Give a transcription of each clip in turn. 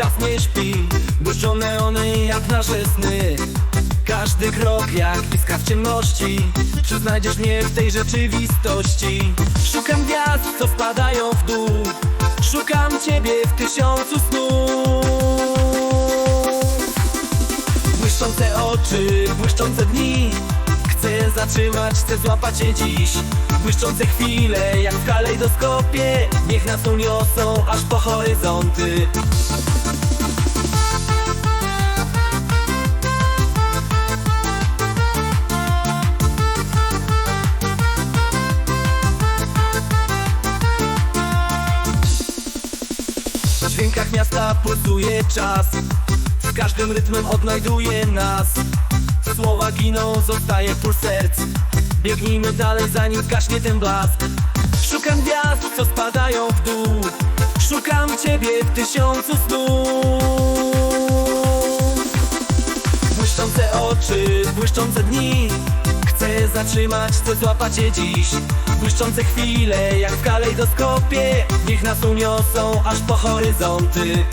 czas nie śpi. Błyszczą neony jak nasze sny. Każdy krok jak bliska w ciemności. Czy znajdziesz mnie w tej rzeczywistości? Szukam gwiazd, co spadają w dół. Szukam ciebie w tysiącu snów Błyszczące oczy, błyszczące dni Chcę zatrzymać, chcę złapać je dziś. Błyszczące chwile, jak w kalejdoskopie. Niech nas uniosą aż po horyzonty. W dźwiękach miasta pulsuje czas. Z każdym rytmem odnajduje nas Słowa giną, zostaje puls serc. Biegnijmy dalej zanim zgaśnie ten blask. Szukam gwiazd, co spadają w dół. Szukam ciebie w tysiącu snów Błyszczące oczy, błyszczące dni. Chcę zatrzymać, chcę złapać je dziś. Błyszczące chwile, jak w kalejdoskopie. Niech nas uniosą aż po horyzonty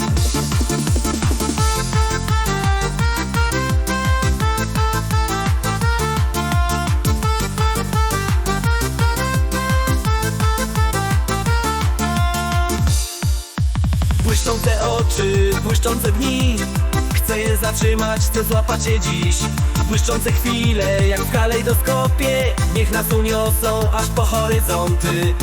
Błyszczące oczy, błyszczące dni. Chcę je zatrzymać, chcę złapać je dziś. Błyszczące chwile, jak w kalejdoskopie Niech nas uniosą aż po horyzonty